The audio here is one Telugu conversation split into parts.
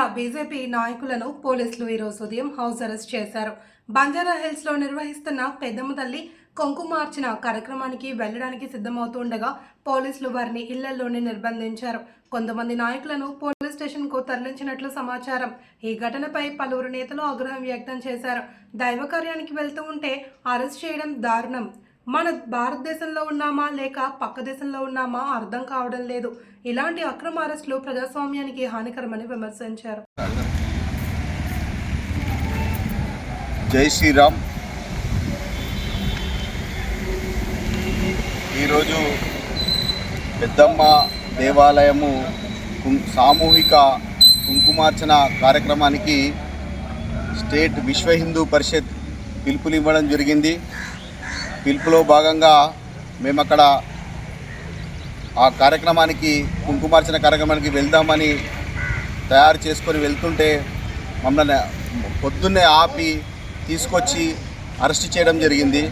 జిల్లా బీజేపీ నాయకులను పోలీసులు ఈరోజు ఉదయం హౌస్ అరెస్ట్ చేశారు. బంజారా హిల్స్లో నిర్వహిస్తున్న పెద్దమ్మ తల్లి కొంకుమార్చిన కార్యక్రమానికి వెళ్ళడానికి సిద్ధమవుతుండగా పోలీసులు వారిని ఇళ్ళలోనే నిర్బంధించారు. కొంతమంది నాయకులను పోలీస్ స్టేషన్కు తరలించినట్లు సమాచారం. ఈ ఘటనపై పలువురు నేతలు ఆగ్రహం వ్యక్తం చేశారు. దైవ కార్యానికి వెళ్తూ ఉంటే అరెస్ట్ చేయడం దారుణం. మన భారతదేశంలో ఉన్నామా లేక పక్క దేశంలో ఉన్నామా అర్థం కావడం లేదు. ఇలాంటి అక్రమ అరెస్టులు ప్రజాస్వామ్యానికి హానికరమని విమర్శించారు. జై శ్రీరామ్. ఈరోజు పెద్దమ్మ దేవాలయము కుం- సామూహిక కుంకుమార్చన కార్యక్రమానికి స్టేట్ విశ్వ హిందూ పరిషత్ పిలుపునివ్వడం జరిగింది. పిలుపులో భాగంగా మేము అక్కడ ఆ కార్యక్రమానికి కుంకుమార్చన కార్యక్రమానికి వెళ్దామని తయారు చేసుకొని వెళ్తుంటే మమ్మల్ని పొద్దున్నే ఆపి తీసుకొచ్చి అరెస్ట్ చేయడం జరిగింది.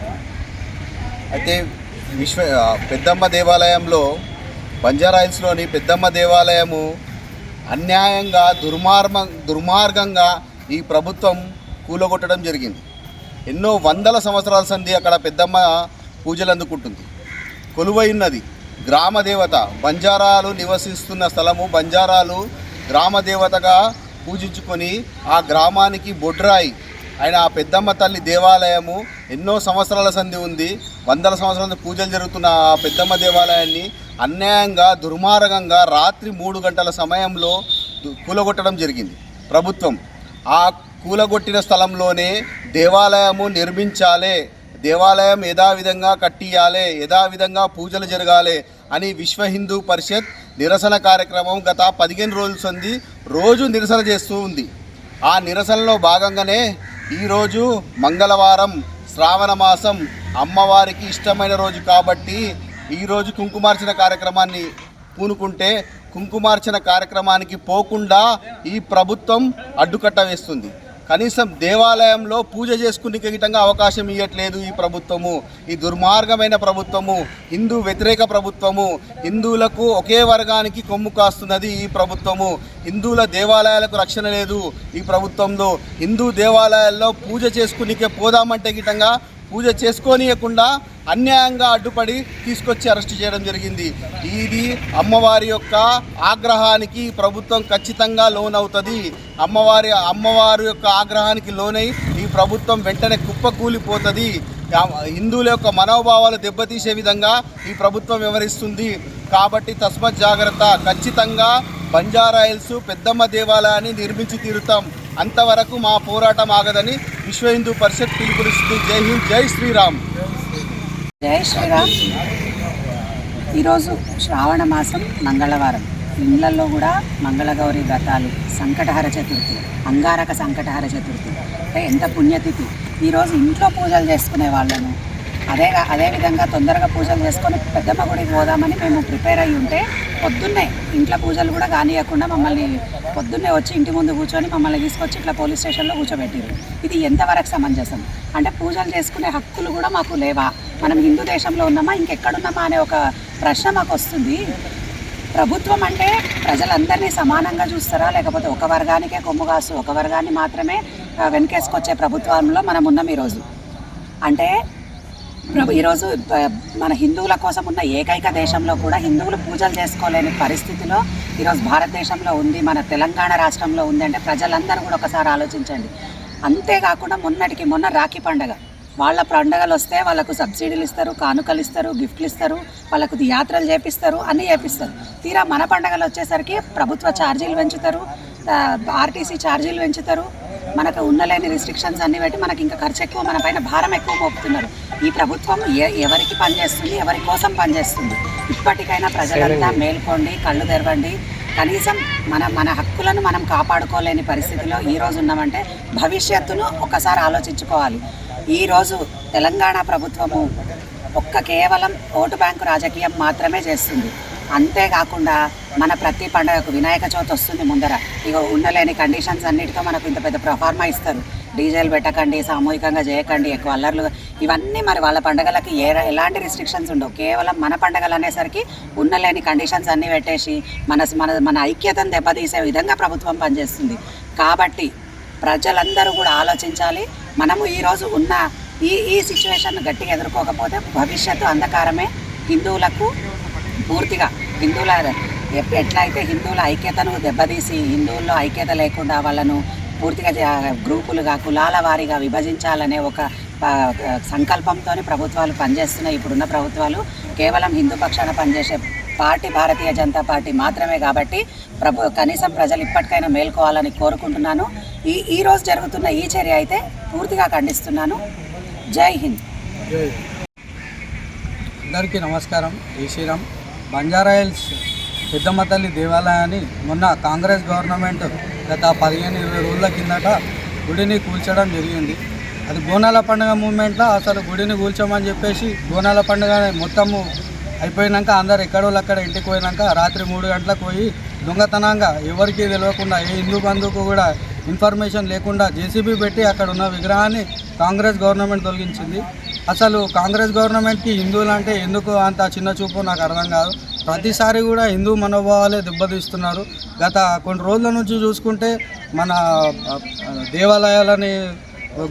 అయితే విశ్వ పెద్దమ్మ దేవాలయంలో బంజారాయిల్స్లోని పెద్దమ్మ దేవాలయము అన్యాయంగా దుర్మార్మ దుర్మార్గంగా ఈ ప్రభుత్వం కూలగొట్టడం జరిగింది. ఎన్నో వందల సంవత్సరాల సంధి అక్కడ పెద్దమ్మ పూజలు అందుకుంటుంది. కొలువై ఉన్నది. గ్రామ దేవత బంజారాలు నివసిస్తున్న స్థలము బంజారాలు గ్రామ దేవతగా పూజించుకొని ఆ గ్రామానికి బొడ్రాయి. ఆయన ఆ పెద్దమ్మ తల్లి దేవాలయము ఎన్నో సంవత్సరాల సంధి ఉంది. వందల సంవత్సరాల పూజలు జరుగుతున్న ఆ పెద్దమ్మ దేవాలయాన్ని అన్యాయంగా దుర్మార్గంగా రాత్రి మూడు గంటల సమయంలో కూలగొట్టడం జరిగింది. ప్రభుత్వం ఆ కూలగొట్టిన స్థలంలోనే దేవాలయము నిర్మించాలి దేవాలయం యథావిధంగా కట్టియాలి యథావిధంగా పూజలు జరగాలి అని విశ్వ హిందూ పరిషత్ నిరసన కార్యక్రమం గత పదిహేను రోజుల సంది రోజు నిరసన చేస్తూ ఉంది. ఆ నిరసనలో భాగంగానే ఈరోజు మంగళవారం శ్రావణ మాసం అమ్మవారికి ఇష్టమైన రోజు కాబట్టి ఈరోజు కుంకుమార్చన కార్యక్రమాన్ని పూనుకుంటే కుంకుమార్చన కార్యక్రమానికి పోకుండా ఈ ప్రభుత్వం అడ్డుకట్ట వేస్తుంది. కనీసం దేవాలయంలో పూజ చేసుకునే గిటంగా అవకాశం ఇవ్వట్లేదు ఈ ప్రభుత్వము. ఈ దుర్మార్గమైన ప్రభుత్వము హిందూ వ్యతిరేక ప్రభుత్వము హిందువులకు ఒకే వర్గానికి కొమ్ము కాస్తున్నది ఈ ప్రభుత్వము. హిందువుల దేవాలయాలకు రక్షణ లేదు ఈ ప్రభుత్వంలో. హిందూ దేవాలయాల్లో పూజ చేసుకునికే పోదామంటే గిటంగా పూజ చేసుకోనియకుండా అన్యాయంగా అడ్డుపడి తీసుకొచ్చి అరెస్ట్ చేయడం జరిగింది. ఇది అమ్మవారి యొక్క ఆగ్రహానికి ప్రభుత్వం ఖచ్చితంగా లోనవుతుంది. అమ్మవారి అమ్మవారి యొక్క ఆగ్రహానికి లోనై ఈ ప్రభుత్వం వెంటనే కుప్పకూలిపోతుంది. హిందువుల యొక్క మనోభావాలు దెబ్బతీసే విధంగా ఈ ప్రభుత్వం వ్యవహరిస్తుంది. కాబట్టి తస్మత్ జాగ్రత్త ఖచ్చితంగా బంజారాయిల్స్ పెద్దమ్మ దేవాలయాన్ని నిర్మించి తీరుతాం. అంతవరకు మా పోరాటం ఆగదని విశ్వ హిందూ పరిషత్ పిలుపునిస్తుంది జై హింద్ జై శ్రీరామ్. జై శ్రీరామ్. ఈరోజు శ్రావణ మాసం మంగళవారం. ఇళ్ళలో కూడా మంగళగౌరి వ్రతాలు సంకటహర చతుర్థి అంగారక సంకటహర చతుర్థి. అంటే ఎంత పుణ్యతిథి. ఈరోజు ఇంట్లో పూజలు చేసుకునే వాళ్ళను అదే అదే విధంగా తొందరగా పూజలు చేసుకొని పెద్దమ్మ గుడికి పోదామని మేము ప్రిపేర్ అయ్యి ఉంటే పొద్దున్నే ఇంట్లో పూజలు కూడా కానియకుండా మమ్మల్ని పొద్దున్నే వచ్చి ఇంటి ముందు కూర్చొని మమ్మల్ని తీసుకొచ్చి ఇట్లా పోలీస్ స్టేషన్లో కూర్చోబెట్టారు ఇది ఎంతవరకు సమంజసం? అంటే పూజలు చేసుకునే హక్కులు కూడా మాకు లేవా? మనం హిందూ దేశంలో ఉన్నామా? ఇంకెక్కడున్నామా అనే ఒక ప్రశ్న మాకు వస్తుంది. ప్రభుత్వం అంటే ప్రజలందరినీ సమానంగా చూస్తారా? లేకపోతే ఒక వర్గానికే కొమ్ము కాసు ఒక వర్గాన్ని మాత్రమే వెనకేసుకొచ్చే ప్రభుత్వంలో మనం ఉన్నాం ఈరోజు. అంటే ప్రభు ఈరోజు మన హిందువుల కోసం ఉన్న ఏకైక దేశంలో కూడా హిందువులు పూజలు చేసుకోలేని పరిస్థితిలో ఈరోజు భారతదేశంలో ఉంది మన తెలంగాణ రాష్ట్రంలో ఉంది అంటే ప్రజలందరూ కూడా ఒకసారి ఆలోచించండి. అంతేకాకుండా మొన్నటికి మొన్న రాఖీ పండగ. వాళ్ళ పండగలు వస్తే వాళ్ళకు సబ్సిడీలు ఇస్తారు కానుకలు ఇస్తారు గిఫ్ట్లు ఇస్తారు వాళ్ళకు యాత్రలు చేపిస్తారు అన్నీ చేపిస్తారు. తీరా మన పండగలు వచ్చేసరికి ప్రభుత్వ ఛార్జీలు పెంచుతారు ఆర్టీసీ ఛార్జీలు పెంచుతారు మనకు ఉన్నలేని రిస్ట్రిక్షన్స్ అన్ని పెట్టి మనకి ఇంకా ఖర్చు ఎక్కువ మన పైన భారం ఎక్కువ మోపుతున్నారు. ఈ ప్రభుత్వం ఏ ఎవరికి పనిచేస్తుంది ఎవరి కోసం పనిచేస్తుంది ఇప్పటికైనా ప్రజలంతా మేల్కోండి కళ్ళు తెరవండి. కనీసం మన మన హక్కులను మనం కాపాడుకోలేని పరిస్థితిలో ఈ రోజు ఉన్నామంటే భవిష్యత్తును ఒకసారి ఆలోచించుకోవాలి. ఈరోజు తెలంగాణ ప్రభుత్వము ఒక్క కేవలం ఓటు బ్యాంకు రాజకీయం మాత్రమే చేస్తుంది. అంతేకాకుండా మన ప్రతి పండగకు వినాయక చవితి వస్తుంది ముందర. ఇక ఉండలేని కండిషన్స్ అన్నిటితో మనకు ఇంత పెద్ద ప్రఫార్మా ఇస్తారు. డీజేలు పెట్టకండి సామూహికంగా చేయకండి ఎక్కువ అల్లర్లు ఇవన్నీ మరి వాళ్ళ పండగలకి ఏ ఎలాంటి రిస్ట్రిక్షన్స్ ఉండవు. కేవలం మన పండగలు అనేసరికి ఉన్నలేని కండిషన్స్ అన్నీ పెట్టేసి మన మన మన ఐక్యతను దెబ్బతీసే విధంగా ప్రభుత్వం పనిచేస్తుంది. కాబట్టి ప్రజలందరూ కూడా ఆలోచించాలి. మనము ఈరోజు ఉన్న ఈ ఈ సిచ్యువేషన్ గట్టిగా ఎదుర్కోకపోతే భవిష్యత్తు అంధకారమే. హిందువులకు పూర్తిగా హిందువుల ఎట్లా ఎట్లయితే హిందువుల ఐక్యతను దెబ్బతీసి హిందువుల్లో ఐక్యత లేకుండా వాళ్ళను పూర్తిగా గ్రూపులుగా కులాల వారీగా విభజించాలనే ఒక ఆ, సంకల్పంతో ప్రభుత్వాలు పనిచేస్తున్నాయి. ఇప్పుడున్న ప్రభుత్వాలు కేవలం హిందూ పక్షాన పనిచేసే పార్టీ భారతీయ జనతా పార్టీ మాత్రమే కాబట్టి ప్రభు కనీసం ప్రజలు ఇప్పటికైనా మేల్కోవాలని కోరుకుంటున్నాను. ఈ ఈ రోజు జరుగుతున్న ఈ చర్య అయితే పూర్తిగా ఖండిస్తున్నాను. జై హింద్. అందరికీ నమస్కారం. జై శ్రీరామ్. బంజారా హిల్స్ పెద్దమ్మ తల్లి దేవాలయాన్ని మొన్న కాంగ్రెస్ గవర్నమెంట్ గత పదిహేను ఇరవై రోజుల కిందట గుడిని కూల్చడం జరిగింది. అది బోనాల పండుగ మూమెంట్లో అసలు గుడిని కూల్చమని చెప్పేసి బోనాల పండుగ మొత్తము అయిపోయినాక అందరు ఎక్కడోళ్ళు అక్కడ ఇంటికి పోయినాక రాత్రి మూడు గంటలకు పోయి దొంగతనంగా ఎవరికి తెలియకుండా ఏ హిందూ బంధువుకు కూడా ఇన్ఫర్మేషన్ లేకుండా జేసీబీ పెట్టి అక్కడ ఉన్న విగ్రహాన్ని కాంగ్రెస్ గవర్నమెంట్ తొలగించింది. అసలు కాంగ్రెస్ గవర్నమెంట్కి హిందువులు అంటే ఎందుకు అంత చిన్న చూపు? నాకు అర్థం కాదు. ప్రతిసారి కూడా హిందూ మనోభావాలే దెబ్బతీస్తున్నారు. గత కొన్ని రోజుల నుంచి చూసుకుంటే మన దేవాలయాలని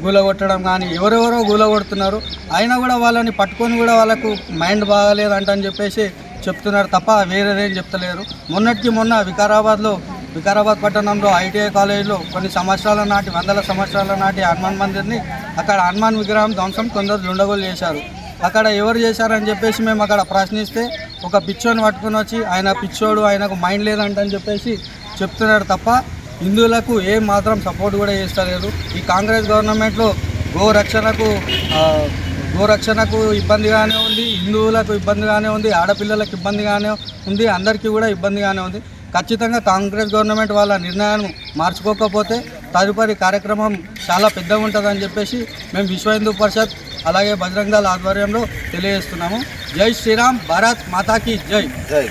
గూలగొట్టడం కానీ ఎవరెవరో గూలగొడుతున్నారు. అయినా కూడా వాళ్ళని పట్టుకొని కూడా వాళ్ళకు మైండ్ బాగాలేదంట అని చెప్పేసి చెప్తున్నారు తప్ప వేరేదేం చెప్తలేరు. మొన్నటికి మొన్న వికారాబాద్లో వికారాబాద్ పట్టణంలో ఐటీఐ కాలేజీలో కొన్ని సంవత్సరాల నాటి వందల సంవత్సరాల నాటి హనుమాన్ మందిర్ని అక్కడ హనుమాన్ విగ్రహం ధ్వంసం కొందరు దుండగులు చేశారు. అక్కడ ఎవరు చేశారని చెప్పేసి మేము అక్కడ ప్రశ్నిస్తే ఒక పిచ్చోని పట్టుకొని వచ్చి ఆయన పిచ్చోడు ఆయనకు మైండ్ లేదంట అని చెప్పేసి చెప్తున్నారు తప్ప హిందువులకు ఏం మాత్రం సపోర్ట్ కూడా చేస్తలేరు ఈ కాంగ్రెస్ గవర్నమెంట్లో గోరక్షణకు గోరక్షణకు ఇబ్బందిగానే ఉంది హిందువులకు ఇబ్బందిగానే ఉంది ఆడపిల్లలకు ఇబ్బందిగానే ఉంది అందరికీ కూడా ఇబ్బందిగానే ఉంది. ఖచ్చితంగా కాంగ్రెస్ గవర్నమెంట్ వాళ్ళ నిర్ణయాన్ని మార్చుకోకపోతే తదుపరి కార్యక్రమం చాలా పెద్దగా ఉంటుందని చెప్పేసి మేము విశ్వ హిందూ పరిషత్ అలాగే బజరంగాల ఆధ్వర్యంలో తెలియజేస్తున్నాము. జై శ్రీరామ్ భారత్ మాతాకి జై. జై.